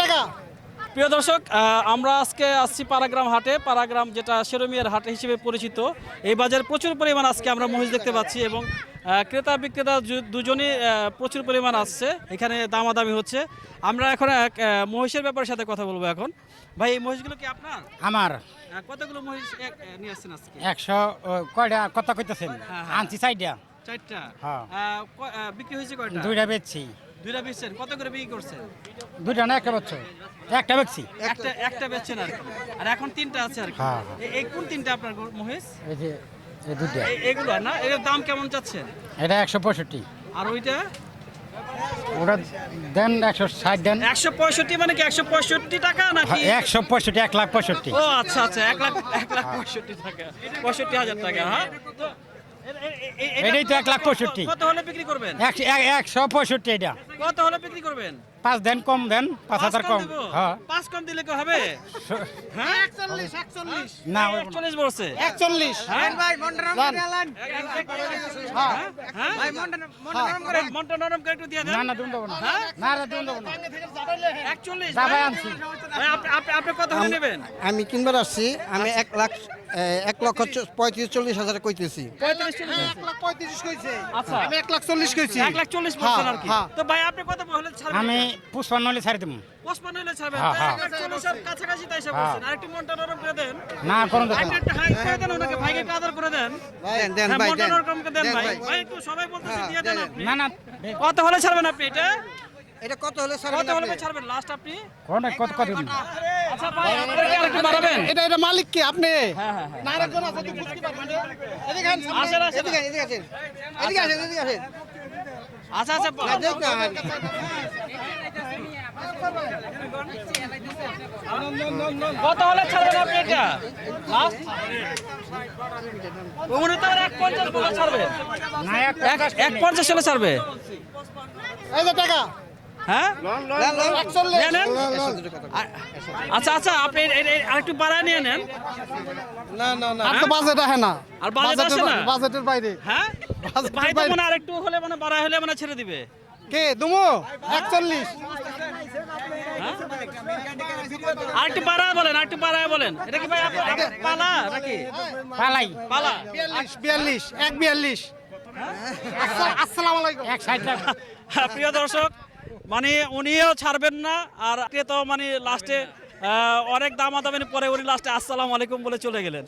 টাকা। প্রিয় দর্শক আমরা আজকে আসছি পারাগ্রাম হাটে। পারাগ্রাম যেটা শেরমিয়ার হাট হিসেবে পরিচিত। এই বাজারে প্রচুর পরিমাণ আজকে আমরা মহিষ দেখতে পাচ্ছি এবং ক্রেতা বিক্রেতা দুজনই প্রচুর পরিমাণ আসছে। এখানে দামাদামি হচ্ছে। আমরা এখন এক মহিষের ব্যাপারের সাথে কথা বলব এখন। ভাই এই মহিষগুলো কি আপনার? আমার। কতগুলো মহিষ নিয়ে আসছেন আজকে? একশো কয়টা কত কইতেছেন? হ্যাঁ, হ্যাঁ। আনছি চাইটা চারটা? হ্যাঁ। বিক্রি হয়েছে কয়টা? দুইটা বেচছি। দুইটা বেচছেন কত করে বিক্রি করছেন? দুইটা না একটা বেচছো। একটা বেচছি। একটা একটা বেচছেন আর কি। আর এখন তিনটা আছে আর কি। হ্যাঁ। এ- এই কোন তিনটা আপনার গরু- মহিষ এই যে এই দুইটা। এ- এগুলো না এর দাম কেমন চাচ্ছেন? এটা একশো পঁয়ষট্টি। আর ওইটা? ওটা দেন একশো ষাট দেন। একশো পঁয়ষট্টি মানে কি একশো পঁয়ষট্টি টাকা নাকি? হ্যাঁ, একশো পঁয়ষট্টি এক লাখ পঁয়ষট্টি। ও আচ্ছা আচ্ছা এক লাখ এক লাখ পঁয়ষট্টি টাকা। পঁয়ষট্টি হাজার টাকা হ্যাঁ? এটাই তো এক লাখ পঁয়ষট্টি। কত হলে বিক্রি করবেন? একশো পঁয়ষট্টি এটা। কত হলে বিক্রি করবেন? পাঁচ দেন কম দেন পাঁচ হাজার কম হ্যাঁ। পাঁচ কম দিলে কি হবে। হ্যাঁ? একচল্লিশ না একচল্লিশ বলছে। একচল্লিশ। হ্যাঁ? যান। হ্যাঁ? হ্যাঁ? মনটা নরম করে একটু দিয়ে দেন। না না দুন দেবো না। হ্যাঁ? না না দুন দেবো না। একচল্লিশ দাবাই আনছি ভাই, আপনি- আপনি- আপনি কত হলে নেবেন? আমি কিনবার আসছি। আমি এক লাখ এক লক্ষ পঁয়ত্রিশ চল্লিশ হাজার কইতেছি। পঁয়ত্রিশ এক লাখ কইছে। আচ্ছা। আমি এক লাখ চল্লিশ কইছি। এক লাখ চল্লিশ কি। হ্যাঁ। তো ভাই আপনি কত হলে ছাড়বেন আমি পুষ্পান্ন হলে ছাড়ি দেবো। হ্যাঁ, হ্যাঁ। হ্যাঁ। হ্যাঁ, কত হলে ছাড়বেন আপনি এটা? এটা কত হলে কত ছাড়বেন হলে ছাড়বেন? লাস্ট আপনি? কোন কত কত দিন? আচ্ছা ভাই আপনারা কি আরেকটু বাড়াবেন। এটা এটা মালিক কি? আপনি? হ্যাঁ হ্যাঁ হ্যাঁ। না আরেকজন আছে তুই বুঝতে পারবেন এদিকে আসেন আসেন এদিকে এদিকে আসেন। এদিকে আসেন এদিকে আসেন। আচ্ছা আচ্ছা না, দেখ না, কত হলে ছাড়বেন আপনি এটা? লাস্ট ওমনে তো এক পঞ্চাশ বলে ছাড়বে। না এক এক পঞ্চাশ হলে ছাড়বে। এই যে টাকা। হ্যাঁ? নেন। আচ্ছা আচ্ছা আপনি আরেকটু বাড়ায় নিয়ে নেন। না না না। আর তো বাজেট আসে না। আর বাজেট আসে না? বাজেটের বাইরে। হ্যাঁ? বাইরে। মনে হয় আরেকটু হলে মানে বাড়া হলে মানে ছেড়ে দিবে। কে? দুমো? একচল্লিশ। হ্যাঁ? আরেকটু বাড়ায় বলেন আরেকটু বাড়ায় বলেন। এটা কি ভাই পালা নাকি? পালাই। পালা। বিয়াল্লিশ বিয়াল্লিশ এক বিয়াল্লিশ। আসসালামু আলাইকুম। এক ষাট লাখ প্রিয় দর্শক মানে উনিও ছাড়বেন না, আর তো মানে লাস্টে অনেক দামাদামি পরে উনি লাস্টে আসসালামু আলাইকুম বলে চলে গেলেন।